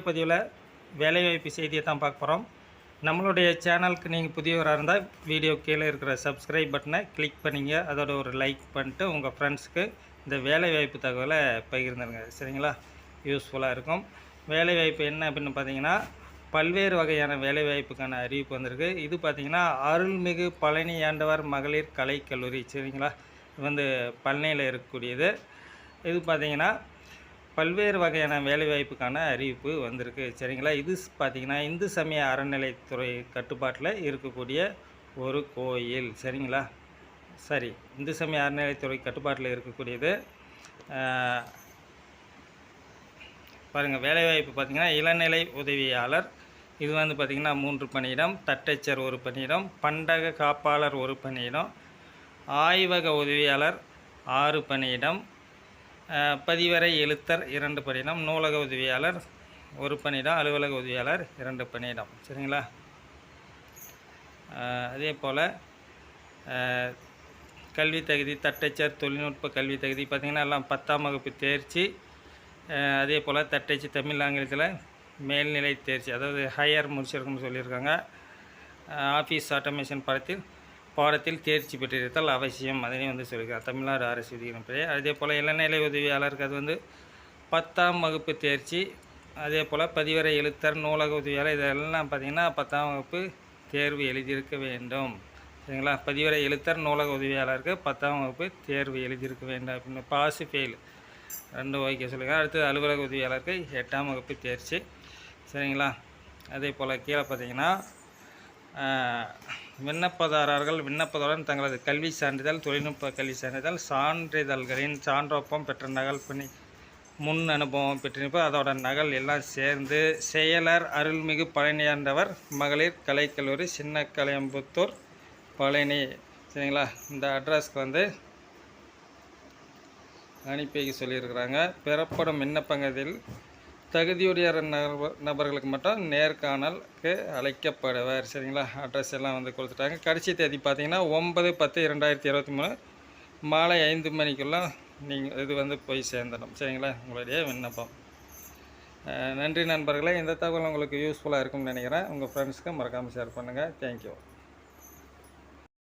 பதிவில் வேலைவாய்ப்பு செய்தியை தான் பார்க்க போகிறோம் நம்மளுடைய சேனலுக்கு நீங்கள் புதியவராக இருந்தால் வீடியோ கீழே இருக்கிற சப்ஸ்கிரைப் பட்டனை கிளிக் பண்ணிங்க. அதோட ஒரு லைக் பண்ணிட்டு உங்கள் ஃப்ரெண்ட்ஸுக்கு இந்த வேலைவாய்ப்பு தகவலை பகிர்ந்துருங்க. சரிங்களா? யூஸ்ஃபுல்லாக இருக்கும். வேலைவாய்ப்பு என்ன அப்படின்னு பார்த்தீங்கன்னா பல்வேறு வகையான வேலைவாய்ப்புக்கான அறிவிப்பு வந்திருக்கு. இது பார்த்திங்கன்னா அருள்மிகு பழனி ஆண்டவர் மகளிர் கலைக்கல்லூரி. சரிங்களா? இது வந்து பழனியில் இருக்கக்கூடியது. இது பார்த்தீங்கன்னா பல்வேறு வகையான வேலைவாய்ப்புக்கான அறிவிப்பு வந்திருக்கு. சரிங்களா? இது பார்த்திங்கன்னா பார்த்தீங்கன்னா இந்து சமய அறநிலைத்துறை கட்டுப்பாட்டில் இருக்கக்கூடிய ஒரு கோயில். சரிங்களா? சரி. இந்து சமய அறநிலைத்துறை கட்டுப்பாட்டில் இருக்கக்கூடியது பாருங்கள் வேலைவாய்ப்பு பார்த்தீங்கன்னா இளநிலை உதவியாளர். இது வந்து பார்த்திங்கன்னா மூன்று பணியிடம். தட்டச்சர் ஒரு பணியிடம். பண்டக காப்பாளர் ஒரு பணியிடம். ஆய்வக உதவியாளர் ஆறு பணியிடம். பதிவறை பதிவரை எழுத்தர் இரண்டு பணியிடம் நூலக உதவியாளர் ஒரு பணியிடம் அலுவலக உதவியாளர் இரண்டு பணியிடம். சரிங்களா? அதே போல் கல்வி தகுதி தட்டச்சர் தொழில்நுட்ப கல்வி தகுதி பார்த்திங்கன்னா எல்லாம் பத்தாம் வகுப்பு தேர்ச்சி அதே போல் தட்டச்சு தமிழ் ஆங்கிலத்தில் மேல்நிலை தேர்ச்சி அதாவது ஹையர் முடிச்சிருக்குன்னு சொல்லியிருக்காங்க. ஆஃபீஸ் ஆட்டோமேஷன் படத்தில் பாடத்தில் தேர்ச்சி பெற்றிருத்தல் அவசியம் அதனையும் வந்து சொல்லியிருக்காங்க தமிழ்நாடு அரசு விதிகளின்படி அதே போல் இளநிலை உதவியாளருக்கு அது வந்து பத்தாம் வகுப்பு தேர்ச்சி அதே போல் பதிவரை எழுத்தர் நூலக உதவியாளர் இதெல்லாம் பார்த்திங்கன்னா பத்தாம் வகுப்பு தேர்வு எழுதியிருக்க வேண்டும். சரிங்களா? பதிவரை எழுத்தர் நூலக உதவியாளருக்கு பத்தாம் வகுப்பு தேர்வு எழுதியிருக்க வேண்டும் அப்படின்னு. பாஸ் ஃபெயில் ரெண்டு ஓகே சொல்லுங்கள் அடுத்து அலுவலக உதவியாளருக்கு எட்டாம் வகுப்பு தேர்ச்சி. சரிங்களா? அதே போல் கீழே பார்த்தீங்கன்னா விண்ணப்பதாரர்கள் விண்ணப்பத்துடன் தங்களது கல்வி சான்றிதழ் தொழில்நுட்ப கல்வி சான்றிதழ் சான்றிதழ்களின் சான்றொப்பம் பெற்ற நகல் பணி முன் அனுபவம் பெற்றிருப்போம் அதோட நகல் எல்லாம் சேர்ந்து செயலர் அருள்மிகு பழனியாண்டவர் மகளிர் கலைக்கல்லூரி சின்ன கலையம்புத்தூர் பழனி. சரிங்களா? இந்த அட்ரஸ்க்கு வந்து அனுப்பி வைக்க சொல்லியிருக்கிறாங்க. பெறப்படும் விண்ணப்பங்களில் தகுதியுடைய நப- நபர்களுக்கு மட்டும் நேர்காணலுக்கு அழைக்கப்படுவர். சரிங்களா? அட்ரஸ் எல்லாம் வந்து கொடுத்துட்டாங்க. கடைசி தேதி பார்த்தீங்கன்னா ஒன்பது பத்து இரண்டாயிரத்தி இருபத்தி மூணு மாலை ஐந்து மணிக்குள்ளே நீங்கள் இது வந்து போய் சேர்ந்துடும் சரிங்களா? உங்களுடைய விண்ணப்பம். நன்றி நண்பர்களே. இந்த தகவல் உங்களுக்கு யூஸ்ஃபுல்லாக இருக்கும்னு நினைக்கிறேன். உங்கள் ஃப்ரெண்ட்ஸுக்கு மறக்காமல் ஷேர் பண்ணுங்கள் தேங்க்யூ